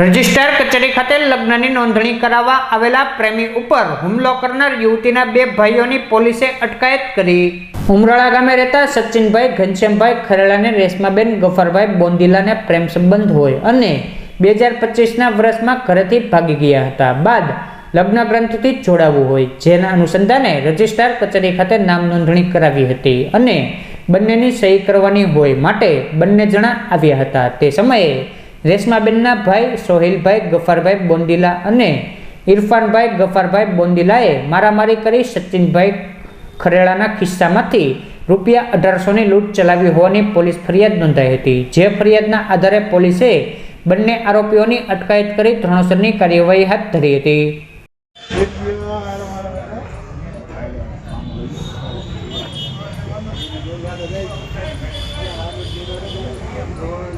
Registrar કચેરી ખાતે લગ્નની નોંધણી કરાવવા આવેલા પ્રેમી ઉપર હુમલો કરનાર યુવતીના બે ભાઈઓની પોલીસે અટકાયત કરી. ઉમરાળા ગામે રહેતા સચિનભાઈ, ઘનશ્યામભાઈ ખરેલાને રેશમાબેન ગફરભાઈ બોંદીલાને પ્રેમ સંબંધ હોય અને બે હજાર પચીસના વર્ષમાં ઘરેથી ભાગી ગયા હતા. બાદ લગ્ન ગ્રંથથી જોડાવવું હોય, જેના અનુસંધાને રજિસ્ટ્રાર કચેરી ખાતે નામ નોંધણી કરાવી હતી અને બંનેની સહી કરવાની હોય માટે બંને જણા આવ્યા હતા. તે સમયે રેશમાબેનના ભાઈ સોહિલભાઈ, ગફારભાઈ બોંડીલા અને ઇરફાનભાઈ, ગફારભાઈ બોંડીલાએ મારામારી કરી સચિનભાઈ ખરેડાના ખિસ્સામાંથી રૂપિયા અઢારસોની લૂંટ ચલાવી હોવાની પોલીસ ફરિયાદ નોંધાઈ હતી, જે ફરિયાદના આધારે પોલીસે બંને આરોપીઓની અટકાયત કરી ધોરણસરની કાર્યવાહી હાથ ધરી હતી Lord.